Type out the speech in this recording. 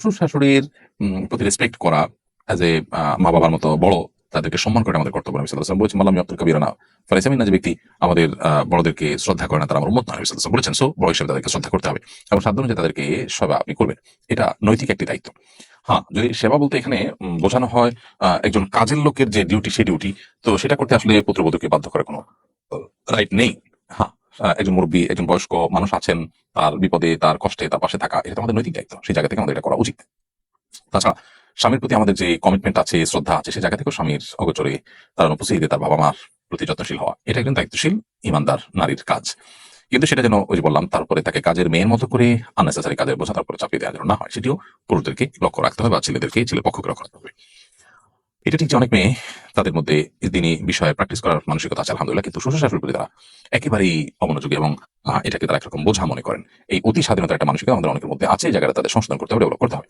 শ্বশুর শাশুড়ির প্রতি রেসপেক্ট করা অ্যাজ এ মা বাবার মতো বড় তাদেরকে সম্মান করে আমাদের কর্তব্য আলাইহি ওয়াসাল্লাম বলেছেন মাল্লাম ইয়াতুল কাবীরা না ফালাইসামিন না যে ব্যক্তি আমাদের বড়দেরকে শ্রদ্ধা করে না, তারা আমার নবী সাল্লাল্লাহু বলেছেন। সো বড় হিসেবে তাদেরকে শ্রদ্ধা করতে হবে এবং সাধ্য যে তাদেরকে সেবা আপনি করবেন। এটা নৈতিক একটি দায়িত্ব। হ্যাঁ যদি সেবা বলতে এখানে বোঝানো হয় একজন কাজের লোকের যে ডিউটি সেই ডিউটি তো সেটা করতে আসলে পুত্রবধূকে বাধ্য করার কোনো রাইট নেই। একজন মুরব্বী, একজন বয়স্ক মানুষ আছেন, তার বিপদে, তার কষ্টে, তার পাশে থাকা, এটা আমাদের নৈতিক দায়িত্ব। সেই জায়গা থেকে আমাদের এটা করা উচিত। তাছাড়া, স্বামীর প্রতি আমাদের যে কমিটমেন্ট আছে, শ্রদ্ধা আছে সেই জায়গা থেকেও স্বামীর অগোচরে তার অনুপস্থিতিতে তার বাবা মার প্রতি যত্নশীল হওয়া, এটা একজন দায়িত্বশীল, ইমানদার নারীর কাজ। কিন্তু সেটা যেন ওই যে বললাম, তারপরে তাকে কাজের মেয়ের মতো করে আননেসেসারি কাজের বোঝা তারপরে চাপিয়ে দেওয়া যেন না হয়, সেটিও পুরুষদেরকে লক্ষ্য রাখতে হবে বা ছেলেদেরকে ছেলে পক্ষকে লক্ষ্য রাখতে হবে। এটা ঠিক যে অনেক মেয়ে তাদের মধ্যে দিনই বিষয়ে প্র্যাকটিস করার মানসিকতা আছে, আলহামদুলিল্লাহ। কিন্তু শ্বশুর প্রতি তারা একেবারেই অমনোযোগী এবং এটাকে তারা একরকম বোঝা মনে করেন। এই অতি স্বাধীনতার একটা মানসিকতা আমাদের অনেকের মধ্যে আছে, এই জায়গাটা তাদের সংশোধন করতে হবে ডেভেলপ করতে হবে।